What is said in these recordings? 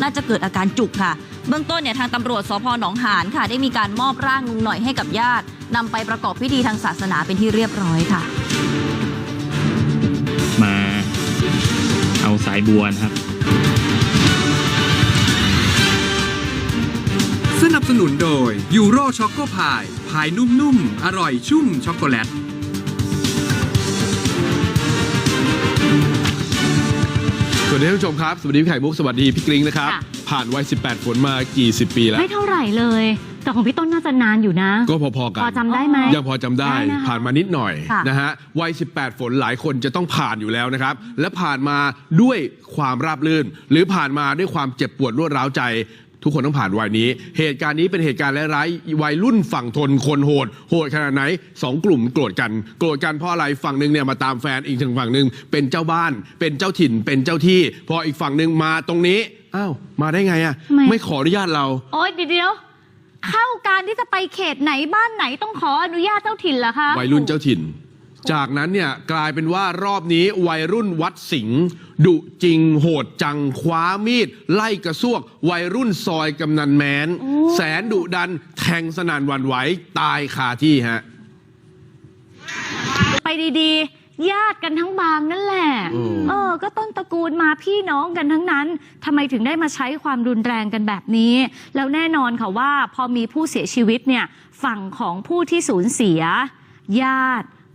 น่าจะเกิดอาการจุกค่ะ เบื้องต้นเนี่ยทางตำรวจสพหนองหานค่ะ ได้มีการมอบร่างลุงหน่อยให้กับญาตินำไปประกอบพิธีทางศาสนาเป็นที่เรียบร้อยค่ะ มาเอาสายบัวนะครับ สนับสนุนโดยยูโรช็อกโกพายพายนุ่มๆ อร่อยชุ่มช็อกโกแลต วัสดีท่านผู้ชมครับ สวัสดีพี่ไข่มุก สวัสดีพี่กริ้งนะครับ ค่ะ ผ่านวัย 18 ฝนมากี่สิบปีแล้ว ไม่เท่าไหร่เลย แต่ของพี่ต้นน่าจะนานอยู่นะ ก็พอๆกัน พอจำได้ไหม ยังพอจำได้ ได้นะคะผ่านมานิดหน่อยค่ะนะฮะ วัย 18 ฝนหลายคนจะต้องผ่านอยู่แล้วนะครับ และผ่านมาด้วยความราบรื่น หรือผ่านมาด้วยความเจ็บปวดรวดร้าวใจ ทุกคนต้องผ่านวัยนี้ เหตุการณ์นี้เป็นเหตุการณ์ร้ายๆวัยรุ่นฝั่งทนคนโหด โหดขนาดไหนสองกลุ่มโกรธกัน โกรธกันเพราะอะไรฝั่งหนึ่งเนี่ยมาตามแฟนอีกทางฝั่งหนึ่งเป็นเจ้าบ้าน เป็นเจ้าถิ่นเป็นเจ้าที่ พออีกฝั่งหนึ่งมาตรงนี้อ้าวมาได้ไงอะทำไมไม่ขออนุญาตเรา โอ๊ยเดี๋ยวๆเข้าการที่จะไปเขตไหนบ้านไหนต้องขออนุญาตเจ้าถิ่นเหรอคะ วัยรุ่นเจ้าถิ่น จากนั้นเนี่ยกลายเป็นว่ารอบนี้วัยรุ่นวัดสิงห์ดุจริงโหดจังคว้ามีด ไล่กระซวก วัยรุ่นซอยกำนันแมน แสนดุดันแทงสนานหวันไหวตายคาที่ฮะ ไปดีๆ ญาติกันทั้งบางนั่นแหละ อืม เออ ก็ต้นตระกูลมาพี่น้องกันทั้งนั้นทำไมถึงได้มาใช้ความรุนแรงกันแบบนี้ แล้วแน่นอนค่ะว่าพอมีผู้เสียชีวิตเนี่ย ฝั่งของผู้ที่สูญเสีย ญาติ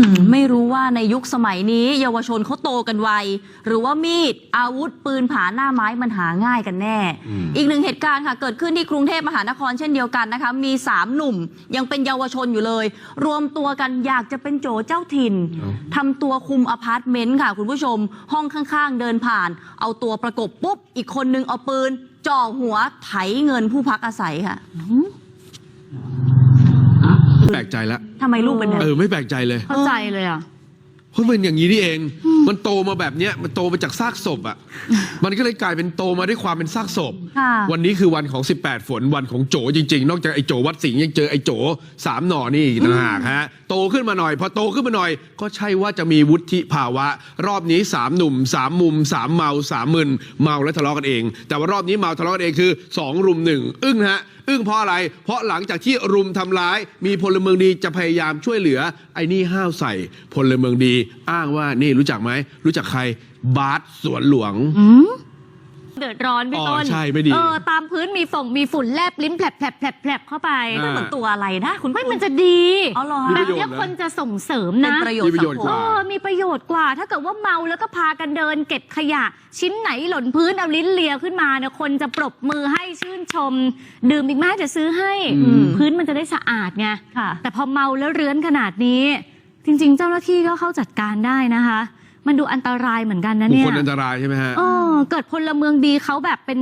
มไม่รู้ว่าในยุคสมัยนี้ เยาวชนเขาโตกันไว หรือว่ามีดอาวุธปืนผาหน้าไม้มันหาง่ายกันแน่อีกหนึ่งเหตุการณ์ค่ะ เกิดขึ้นที่กรุงเทพมหานครเช่นเดียวกันนะคะ มี3หนุ่มยังเป็นเยาวชนอยู่เลย รวมตัวกันอยากจะเป็นโจเจ้าถิ่นทำตัวคุมอพาร์ตเมนต์ค่ะ คุณผู้ชม ห้องข้างๆ เดินผ่าน เอาตัวประกบปุ๊บ อีกคนนึงเอาปืนจ่อหัวไถเงินผู้พักอาศัยค่ะ แปลกใจแล้วทำไมลูกเป็นแบบเอนี้อไม่แปลกใจเลย เข้าใจเลยอะเพราะมันอย่างนี้นี่เอง มันโตมาแบบเนี้ยมันโตมาจากซากศพอะ มันก็เลยกลายเป็นโตมาด้วยความเป็นซากศพค่ะวันนี้คือวันของ 18 ฝนวันของโจจริง ๆ นอกจากไอ้โจวัดสิงห์ยังเจอไอ้โจสามหน่อนี่อีกต่างหากฮะ โตขึ้นมาหน่อย พอโตขึ้นมาหน่อย ก็ใช่ว่าจะมีวุฒิภาวะ รอบนี้สามหนุ่มสามมุมสามเมาสามมึนเมาและทะเลาะกันเอง แต่ว่ารอบนี้เมาทะเลาะกันเองคือสองรุมหนึ่งอึ้งฮะอึ้งเพราะอะไร เพราะหลังจากที่รุมทำร้าย มีพลเมืองดีจะพยายามช่วยเหลือ ไอ้นี่ห้าวใส่ พลเมืองดี อ้างว่านี่รู้จักไหมรู้จักใครบาสสวนหลวง เดือดร้อนพี่อ๋อต้นใช่ไม่ดีเออตามพื้นมีฝงมีฝุ่นแลบลิ้นแผลบแผลบแผลบแผลบเข้าไปอ่า เหมือนตัวอะไรนะคุณไม่มันจะดีอ๋อเหรอมีแบปบระโยชน์เนี้ยนะคนจะส่งเสริมเป็นนะ ประโยชน์มีประโยชน์สังคกเอว่าอมีประโยชน์กว่า ถ้าเกิดว่าเมาแล้วก็พากันเดิน เก็บขยะ ชิ้นไหนหล่นพื้นเอาลิ้นเลียขึ้นมาเนี่ยคนจะปรบมือให้ชื่นชม ดื่มอีกแม่จะซื้อให้ อืม พื้นมันจะได้สะอาดไง ค่ะ แต่พอเมาแล้วเรื้อนขนาดนี้ จริง ๆ เจ้าหน้าที่ก็เข้าจัดการได้นะคะ มันดูอันตรายเหมือนกันนะบุคเนี่ย คลอันตรายใช่ไหมฮะ เออ เกิดพลเมืองดีเขาแบบเป็น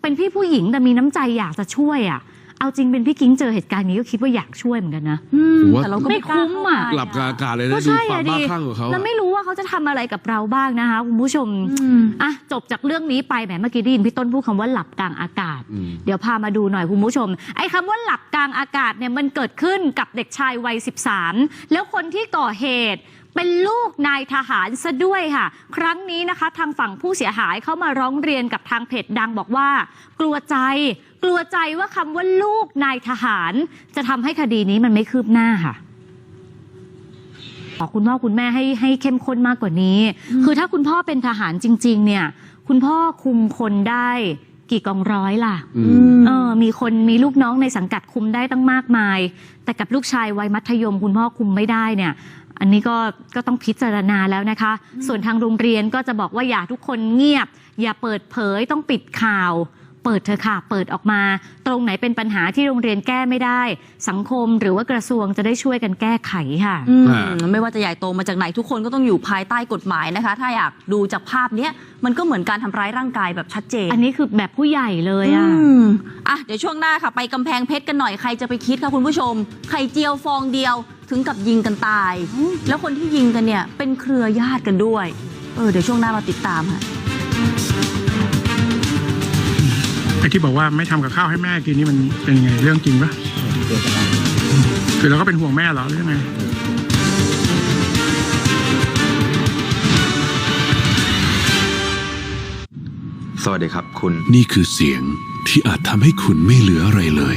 เป็นพี่ผู้หญิงแต่มีน้ำใจอยากจะช่วยอะ เอาจริงเป็นพี่กิ้งเจอเหตุการณ์นี้ก็คิดว่าอยากช่วยเหมือนกันนะอืมผมว่าแต่เราก็ไม่คุ้มอะ หลับกลางอากาศเลยนะก็ดูใช่ความอะบ้าดิคลั่งของเขาแล้วอะไม่รู้ว่าเขาจะทำอะไรกับเราบ้างนะคะคุณผู้ชมอืม อะจบจากเรื่องนี้ไปแหมเมื่อกี้ได้ยินพี่ต้นพูดคำว่าหลับกลางอากาศ อืม เดี๋ยวพามาดูหน่อยคุณผู้ชม ไอ้คำว่าหลับกลางอากาศเนี่ยมันเกิดขึ้นกับเด็กชายวัย 13 แล้วคนที่ก่อเหตุ เป็นลูกนายทหารซะด้วยค่ะ ครั้งนี้นะคะ ทางฝั่งผู้เสียหายเขามาร้องเรียนกับทางเพจดังบอกว่า กลัวใจ กลัวใจว่าคำว่าลูกนายทหาร จะทำให้คดีนี้มันไม่คืบหน้าค่ะขอคุณพ่อคุณแม่ให้ให้เข้มข้นมากกว่านี้ คือถ้าคุณพ่อเป็นทหารจริง ๆ เนี่ย คุณพ่อคุมคนได้กี่กองร้อยล่ะอือืมมเออมีคนมีลูกน้องในสังกัดคุมได้ตั้งมากมาย แต่กับลูกชายวัยมัธยม คุณพ่อคุมไม่ได้เนี่ย อันนี้ก็ก็ต้องพิจารณาแล้วนะคะ ส่วนทางโรงเรียนก็จะบอกว่าอย่าทุกคนเงียบ อย่าเปิดเผยต้องปิดข่าว เปิดเถอะค่ะ เปิดออกมา ตรงไหนเป็นปัญหาที่โรงเรียนแก้ไม่ได้ สังคมหรือว่ากระทรวงจะได้ช่วยกันแก้ไขค่ะอืมอ่าไม่ว่าจะใหญ่โตมาจากไหนทุกคนก็ต้องอยู่ภายใต้กฎหมายนะคะ ถ้าอยากดูจากภาพเนี้ยมันก็เหมือนการทำร้ายร่างกายแบบชัดเจน อันนี้คือแบบผู้ใหญ่เลยอะ อืมอะ เดี๋ยวช่วงหน้าค่ะ ไปกำแพงเพชรกันหน่อย ใครจะไปคิดค่ะคุณผู้ชม ไข่เจียวฟองเดียว ถึงกับยิงกันตาย แล้วคนที่ยิงกันเนี่ย เป็นเครือญาติกันด้วย เออ เดี๋ยวช่วงหน้าเราติดตามค่ะอ้ที่บอกว่าไม่ทำกับข้าวให้แม่กินนี่มันเป็นยังไงเรื่องจริงปะคือเราก็เป็นห่วงแม่เหรอหรือยังไงสวัสดีครับคุณ นี่คือเสียงที่อาจทำให้คุณไม่เหลืออะไรเลย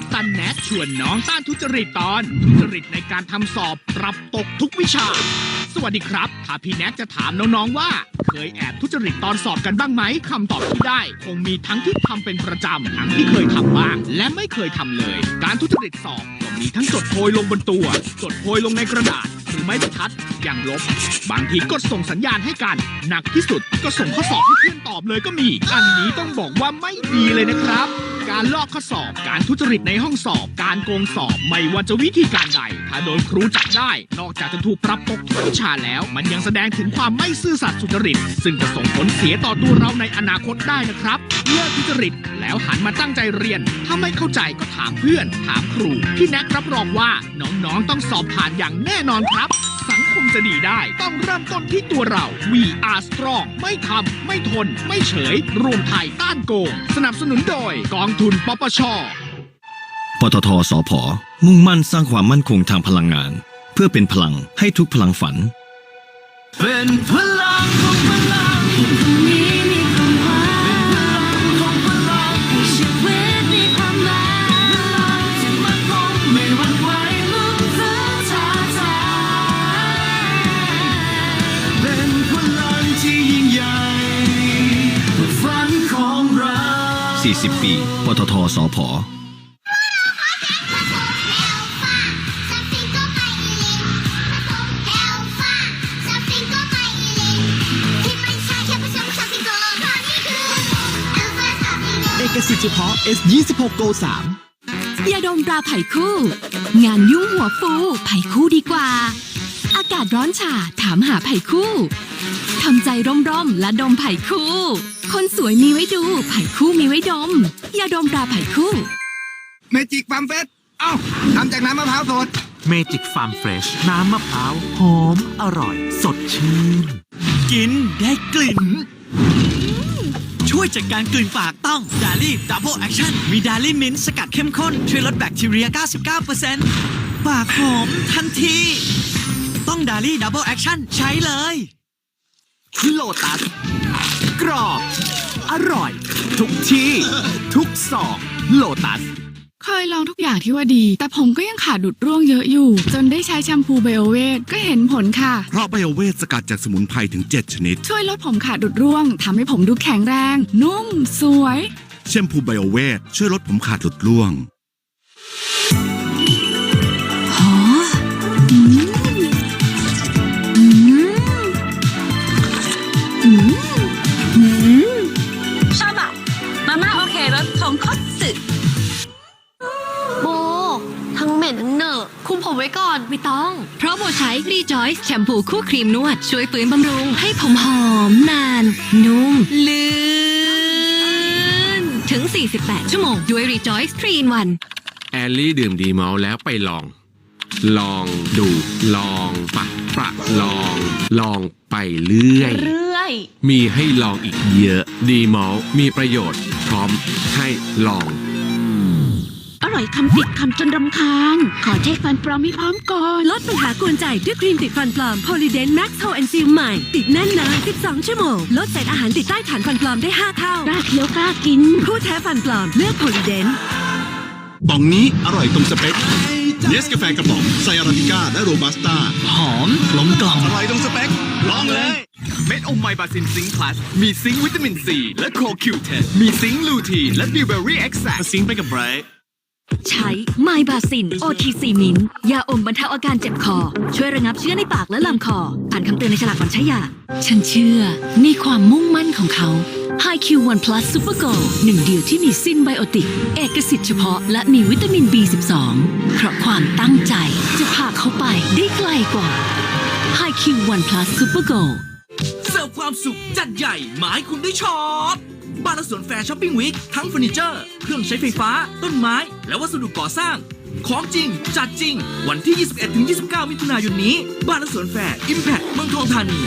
ับตันแนทชวนน้องต้านทุจริตตอน ทุจริตในการทำสอบปรับตกทุกวิชา สวัสดีครับถ้าพี่แนทจะถามน้องๆว่า เคยแอบทุจริตตอนสอบกันบ้างไหมคำตอบที่ได้ คงมีทั้งที่ทำเป็นประจำทั้งที่เคยทำบ้าง และไม่เคยทำเลย การทุจริตสอบก็มีทั้งจดโพยลงบนตัวจดโพยลงในกระดาษหรือไม้บรรทัดอย่างลบ บางทีก็ส่งสัญญาณให้กัน หนักที่สุดก็ส่งข้อสอบให้เพื่อนตอบเลยก็มี อันนี้ต้องบอกว่าไม่ดีเลยนะครับ การลอกข้อสอบ การทุจริตในห้องสอบ การโกงสอบ ไม่ว่าจะวิธีการใด ถ้าโดนครูจับได้ นอกจากจะถูกปรับตกทุกวิชาแล้ว มันยังแสดงถึงความไม่ซื่อสัตย์สุจริต ซึ่งจะส่งผลเสียต่อตัวเราในอนาคตได้นะครับ เลิกทุจริตแล้วหันมาตั้งใจเรียน ถ้าไม่เข้าใจก็ถามเพื่อน ถามครู พี่แน็กรับรองว่าน้องๆต้องสอบผ่านอย่างแน่นอนครับ สังคมจะดีได้ ต้องเริ่มต้นที่ตัวเรา We are strong ไม่ทำ ไม่ทน ไม่เฉย รวมไทยต้านโกง สนับสนุนโดยกองทุนปปชปตทสพมุ่งมั่นสร้างความมั่นคงทางพลังงาน เพื่อเป็นพลังให้ทุกพลังฝัน เป็นพลังของพลัง 40 ปี ปตทสพเอกสิทธิ์เฉพาะ S26 Go 3ยาดมตราไผ่คู่ งานยุ่งหัวฟูไผ่คู่ดีกว่า อากาศร้อนฉ่าถามหาไผ่คู่ทำใจร่มๆและดมไผ่คู่ คนสวยมีไว้ดู ไผ่คู่มีไว้ดม ยาดมตราไผ่คู่ เมจิกฟาร์มเฟสเอ้าทำจากน้ำมะพร้าวสด เมจิกฟาร์มเฟรชน้ำมะพร้าว หอม อร่อย สดชื่น กินได้กลิ่น ช่วยจัดการกลิ่นปากต้องดาลี่ดับเบิลแอคชั่นมีดาลี่มิ้นท์สกัดเข้มข้น ช่วยลดแบคทีเรีย 99%ปากหอมทันที ต้องดาลี่ดับเบิลแอคชั่นใช้เลยโลตัส กรอบ อร่อย ทุกที่ ทุกซองโลตัส เคยลองทุกอย่างที่ว่าดี แต่ผมก็ยังขาดดุดร่วงเยอะอยู่ จนได้ใช้แชมพูไบโอเวทก็เห็นผลค่ะ เพราะไบโอเวทสกัดจากสมุนไพรถึง 7 ชนิด ช่วยลดผมขาดดุดร่วงทำให้ผมดูแข็งแรง นุ่ม สวย แชมพูไบโอเวทช่วยลดผมขาดหลุดร่วง หออืมอืมอืม ราะโบใช้รีจอยส์แชมพูคู่ครีมนวด ช่วยฟื้นบำรุง ให้ผมหอมนาน นุ่มลื่น ถึง 48 ชั่วโมง ด้วยรีจอยส์3 in 1แอลลี่ดื่มดีเมาแล้วไปลอง ลองดู ลองปะประลอง ลองไปเรื่อย เรื่อย มีให้ลองอีกเยอะ ดีเมามีประโยชน์ พร้อมให้ลอง อร่อยคำติดคำจนรำคาญ ขอเช็คฟันปลอมให้พร้อมก่อน ลดปัญหากวนใจด้วยครีมติดฟันปลอม Polydent Max Hold and Seal ใหม่ ติดแน่นนาน12 ชั่วโมง ลดเศษอาหารติดใต้ฐานฟันปลอมได้ 5 เท่ากล้าเคี้ยวกล้ากิน ผู้แท้ฟันปลอมเลือก Polydent ป่องนี้อร่อยตรงสเปคเนสกาแฟกระป๋องไซอาราบิก้าและโรบัสต้าหอมกลมกล่อมอร่อยตรงสเปคลองเลยเม็ดอมไมบาซินซิงค์พลัสมีซิงค์วิตามินซีและโคคิวเทนมีซิงค์ลูทีนและบิวเบอรี่เอ็กซ์แซซิงค์ไปกับไบรท์ ใช้ไมบาซิน OTC มินยาอมบรรเทาอาการเจ็บคอ ช่วยระงับเชื้อในปากและลำคอ อ่านคำเตือนในฉลากก่อนใช้ยา ฉันเชื่อในความมุ่งมั่นของเขา High Q1 Plus Super Go หนึ่งเดียวที่มีซินไบโอติก เอกสิทธิ์เฉพาะและมีวิตามิน B12 เพราะความตั้งใจจะพาเขาไปได้ไกลกว่า High Q1 Plus Super Go เสิร์ฟความสุขจัดใหญ่หมายคุณได้ช็อป บ้านและสวนแฟร์ช้อปปิ้งวีคทั้งเฟอร์นิเจอร์ เครื่องใช้ไฟฟ้า ต้นไม้ และวัสดุก่อสร้าง ของจริง จัดจริง วันที่ 21-29 มิถุนายนนี้ บ้านและสวนแฟร์อิมแพคเมืองทองธานี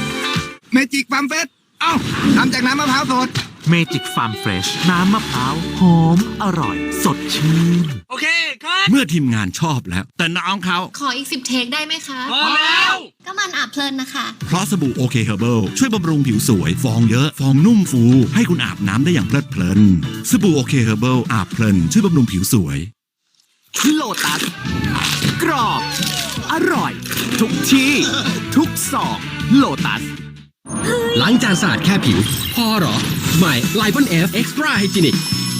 เมจิกฟาร์มเฟสเอ้าทำจากน้ำมะพร้าวสด เมจิกฟาร์มเฟรชน้ำมะพร้าวหอมอร่อย สดชื่น โอเค ครับ เมื่อทีมงานชอบแล้ว แต่น้องเขา ขออีกสิบเทคได้ไหมคะ พอแล้ว ก็มันอาบเพลินนะคะ เพราะสบู่โอเคเฮอร์เบิลช่วยบำรุงผิวสวย ฟองเยอะ ฟองนุ่มฟู ให้คุณอาบน้ำได้อย่างเพลิดเพลิน สบู่โอเคเฮอร์เบิลอาบเพลิน ช่วยบำรุงผิวสวย โลตัสกรอบ อร่อย ทุกที่ ทุกซอกโลตัสล้างจานสะอาดแค่ผิว พอเหรอใหม่ l i ป o n F Extra Hygienic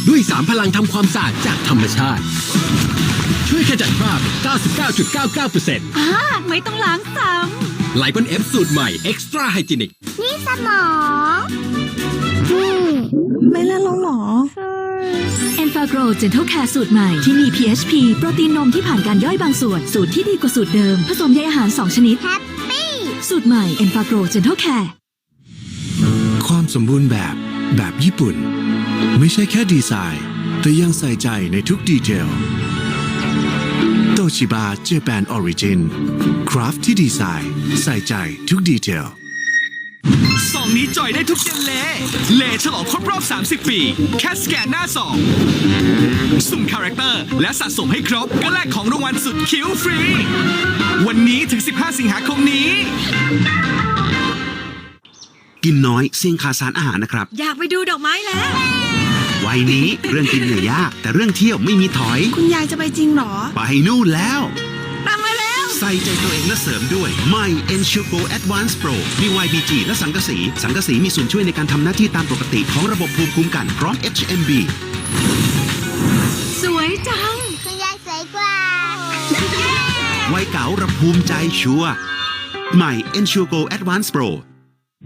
ด้วย 3 พลังทำความสะอาดจากธรรมชาติ ช่วยขจัดคราบ 99.99%อ่าไม่ต้องล้างซ้ l i ป o n F สูตรใหม่ Extra Hygienic นี่สมองไม่เล่นแล้วหรอ e n f a g r o Gentle Care สูตรใหม่ที่มี PHP โปรตีนนมที่ผ่านการย่อยบางส่วน สูตรที่ดีกว่าสูตรเดิม ผสมใยอาหาร 2 ชนิด แฮปปี้ สูตรใหม่ e n f a g r o Gentle Care ความสมบูรณ์แบบแบบญี่ปุ่น ไม่ใช่แค่ดีไซน์ แต่ยังใส่ใจในทุกดีเทลโตชิบะเจแปนออริจินคราฟที่ดีไซน์ ใส่ใจทุกดีเทลสองนี้จอยได้ทุกเย็นเลเลฉลองครบรอบ 30 ปี แค่สแกนหน้าสองสุ่มคาแรคเตอร์ และสะสมให้ครบ ก็แลกของรางวัลสุดคิ้วฟรี วันนี้ถึง 15 สิงหาคมนี้ กินน้อยเสี่ยงขาดสารอาหารนะครับ อยากไปดูดอกไม้แล้ว วัยนี้เรื่องกินเหนื่อยยาก แต่เรื่องเที่ยวไม่มีถอย คุณยายจะไปจริงเหรอ ไปนู่นแล้ว ตามมาแล้ว ใส่ใจตัวเองและเสริมด้วยใหม่ Ensure Advanced Pro มี YBG และสังกะสี สังกะสีมีส่วนช่วยในการทำหน้าที่ตามปกติของระบบภูมิคุ้มกันพร้อม HMB สวยจัง คุณยายสวยกว่า วัยเก๋าระภูมิใจชัวร์ใหม่ Ensure Go Advanced Pro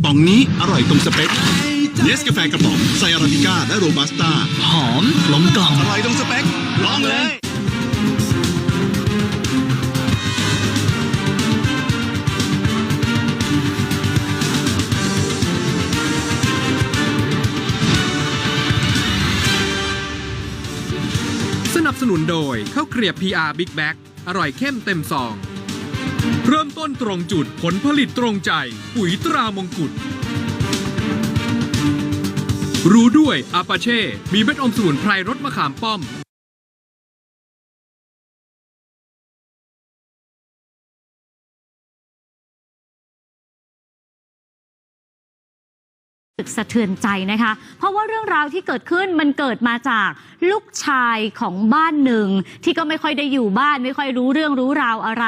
ป่องนี้อร่อยตรงสเปคเนสกาแฟกระป๋องไซอาราบิก้าและโรบัสต้าหอมกลมกล่อมอร่อยตรงสเปคลองเลยสนับสนุนโดยข้าวเกรียบ PR Big Bag อร่อยเข้มเต็มซอง เริ่มต้นตรงจุดผลผลิตตรงใจ ปุ๋ยตรามงกุฎรู้ด้วยอาปาเช่ มีเม็ดอมสมุนไพรรสมะขามป้อม สึกสะเทือนใจนะคะ เพราะว่าเรื่องราวที่เกิดขึ้นมันเกิดมาจากลูกชายของบ้านหนึ่ง ที่ก็ไม่ค่อยได้อยู่บ้านไม่ค่อยรู้เรื่องรู้ราวอะไร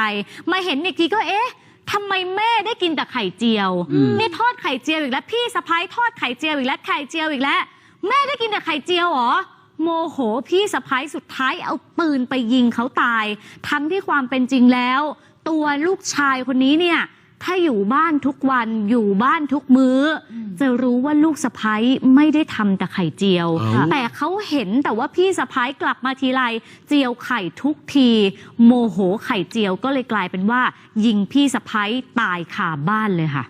มาเห็นอีกทีก็เอ๊ะทำไมแม่ได้กินแต่ไข่เจียวนี่ทอดไข่เจียวอีกแล้ว พี่สะพ้ายทอดไข่เจียวอีกแล้วไข่เจียวอีกแล้ว แม่ได้กินแต่ไข่เจียวเหรอโมโหพี่สะพ้ายสุดท้ายเอาปืนไปยิงเขาตาย ทั้งที่ความเป็นจริงแล้ว ตัวลูกชายคนนี้เนี่ย ถ้าอยู่บ้านทุกวันอยู่บ้านทุกมื้ออจะรู้ว่าลูกสะพ้ยไม่ได้ทำแต่ไข่เจียวเอ้าแต่เขาเห็นแต่ว่าพี่สะพ้ยกลับมาทีไรเจียวไข่ทุกที โมโหไข่เจียวก็เลยกลายเป็นว่า ยิงพี่สะพ้ยตายคาบ้านเลยค่ะ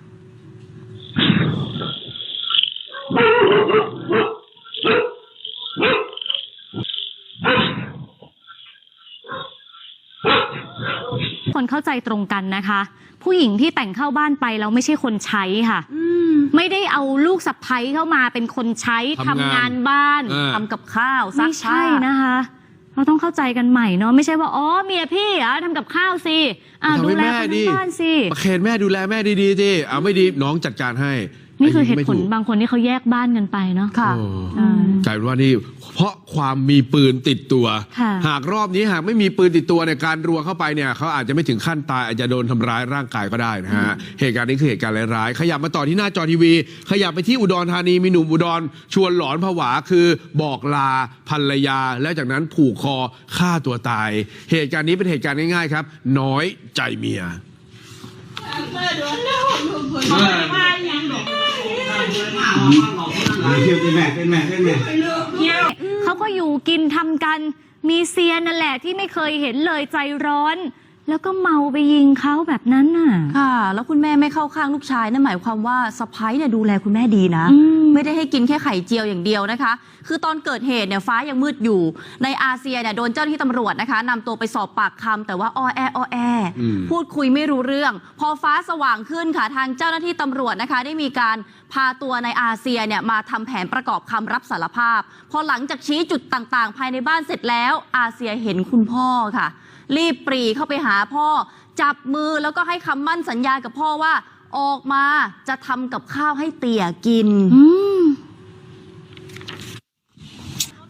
คนเข้าใจตรงกันนะคะ ผู้หญิงที่แต่งเข้าบ้านไปแล้วไม่ใช่คนใช้ค่ะไม่ได้เอาลูกสะใภ้เข้ามาเป็นคนใช้ทำทำงานงานบ้านอ่าทำกับข้าวซักไม่ผ้า ใช่นะคะ เราต้องเข้าใจกันใหม่เนาะไม่ใช่ว่าอ๋อเมียพี่เหรอทำกับข้าวสิอ่าทำดูให้แลแม่คนดิทั้งบ้านสิ ประเคนแม่ดูแลแม่ดีๆสิเอาไม่ดีน้องจัดการให้ นี่คือเหตุไม่ผลถูกบางคนที่เขาแยกบ้านกันไปเนาะค่ะโอ้อ่ากลายเป็นว่านี่เพราะความมีปืนติดตัวค่ะหากรอบนี้หากไม่มีปืนติดตัวเนี่ยการรัวเข้าไปเนี่ยเขาอาจจะไม่ถึงขั้นตายอาจจะโดนทำร้ายร่างกายก็ได้นะฮะเหตุการณ์นี้คือเหตุการณ์ร้ายๆขยับมาต่อที่หน้าจอทีวี ขยับไปที่อุดรธานีมีหนุ่มอุดร ชวนหลอนผวาคือบอกลาภรรยา แล้วจากนั้นผูกคอฆ่าตัวตาย เหตุการณ์นี้เป็นเหตุการณ์ง่ายๆครับ น้อยใจเมีย เขาก็อยู่กินทำกัน มีเซียนนั่นแหละที่ไม่เคยเห็นเลยใจร้อน แล้วก็เมาไปยิงเขาแบบนั้นน่ะ ค่ะ แล้วคุณแม่ไม่เข้าข้างลูกชายนั่นหมายความว่าสะพ้ายเนี่ยดูแลคุณแม่ดีนะอืมไม่ได้ให้กินแค่ไข่เจียวอย่างเดียวนะคะ คือตอนเกิดเหตุเนี่ยฟ้ายังมืดอยู่ ในอาเซียเนี่ยโดนเจ้าหน้าที่ตำรวจนะคะนำตัวไปสอบปากคำแต่ว่าอ้อแออ้อแออมพูดคุยไม่รู้เรื่อง พอฟ้าสว่างขึ้นค่ะทางเจ้าหน้าที่ตำรวจนะคะ ได้มีการพาตัวในอาเซียเนี่ยมาทำแผนประกอบคำรับสารภาพ พอหลังจากชี้จุดต่างๆ ภายในบ้านเสร็จแล้วอาเซียเห็นคุณพ่อค่ะ รีบปรีเข้าไปหาพ่อ จับมือแล้วก็ให้คำมั่นสัญญากับพ่อว่า ออกมาจะทำกับข้าวให้เตี่ยกินอืม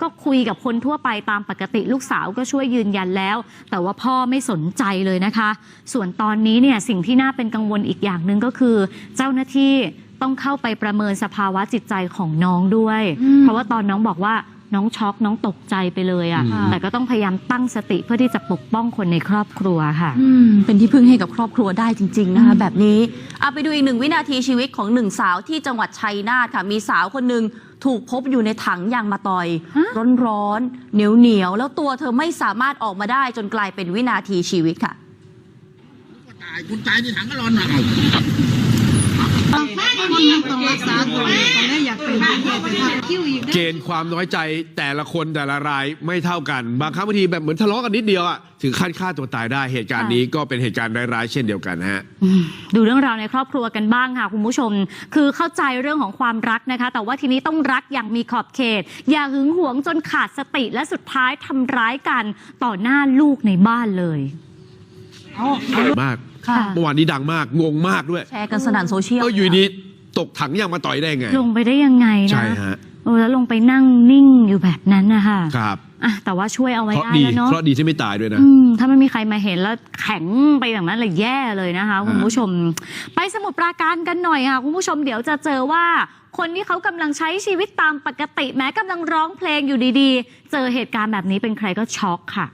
ก็คุยกับคนทั่วไปตามปกติลูกสาวก็ช่วยยืนยันแล้ว แต่ว่าพ่อไม่สนใจเลยนะคะ ส่วนตอนนี้เนี่ยสิ่งที่น่าเป็นกังวลอีกอย่างหนึ่งก็คือ เจ้าหน้าที่ต้องเข้าไปประเมินสภาวะจิตใจของน้องด้วยอืมเพราะว่าตอนน้องบอกว่า น้องช็อกน้องตกใจไปเลยอะอืม่ะ แต่ก็ต้องพยายามตั้งสติเพื่อที่จะปกป้องคนในครอบครัวค่ะอืมเป็นที่พึ่งให้กับครอบครัวได้จริง ๆ นะคะ แบบนี้เอาไปดูอีกหนึ่งวินาทีชีวิตของหนึ่งสาวที่จังหวัดชัยนาทค่ะ มีสาวคนหนึ่งถูกพบอยู่ในถังยางมาตอยฮะร้อนๆเหนียวเหนียวๆแล้วตัวเธอไม่สามารถออกมาได้จนกลายเป็นวินาทีชีวิตค่ะตายคุณตายในถังก็ร้อน หนักต้องรักษาตัวตอนนี้อยากเป็นแค่ไปทำคิวอีกเกณฑ์ความน้อยใจแต่ละคนแต่ละรายไม่เท่ากัน บางครั้งบางทีแบบเหมือนทะเลาะกันนิดเดียวอะถึงขั้นฆ่าตัวตายได้เหตุการณ์นี้ก็เป็นเหตุการณ์ร้ายๆเช่นเดียวกันฮะอืมดูเรื่องราวในครอบครัวกันบ้างค่ะคุณผู้ชม คือเข้าใจเรื่องของความรักนะคะ แต่ว่าทีนี้ต้องรักอย่างมีขอบเขต อย่าหึงหวงจนขาดสติและสุดท้ายทำร้ายกันต่อหน้าลูกในบ้านเลยมากค่ะเมื่อวานนี้ดังมากงงมากด้วย แชร์กันสนั่นโซเชียลเอออยู่ดี ตกถังยางมาต่อยได้ไง ลงไปได้ยังไงนะใช่ฮะเออแล้วลงไปนั่งนิ่งอยู่แบบนั้นนะคะครับอะแต่ว่าช่วยเอาไว้เพราะได้ดีแล้วเนาะเพราะดีที่ไม่ตายด้วยนะ อืมถ้าไม่มีใครมาเห็นแล้วแข็งไปอย่างนั้นเลยแย่เลยนะคะ คุณผู้ชม ไปสมุทรปราการกันหน่อยค่ะคุณผู้ชมเดี๋ยวจะเจอว่า คนที่เขากำลังใช้ชีวิตตามปกติแม้กำลังร้องเพลงอยู่ดีๆ เจอเหตุการณ์แบบนี้เป็นใครก็ช็อกค่ะ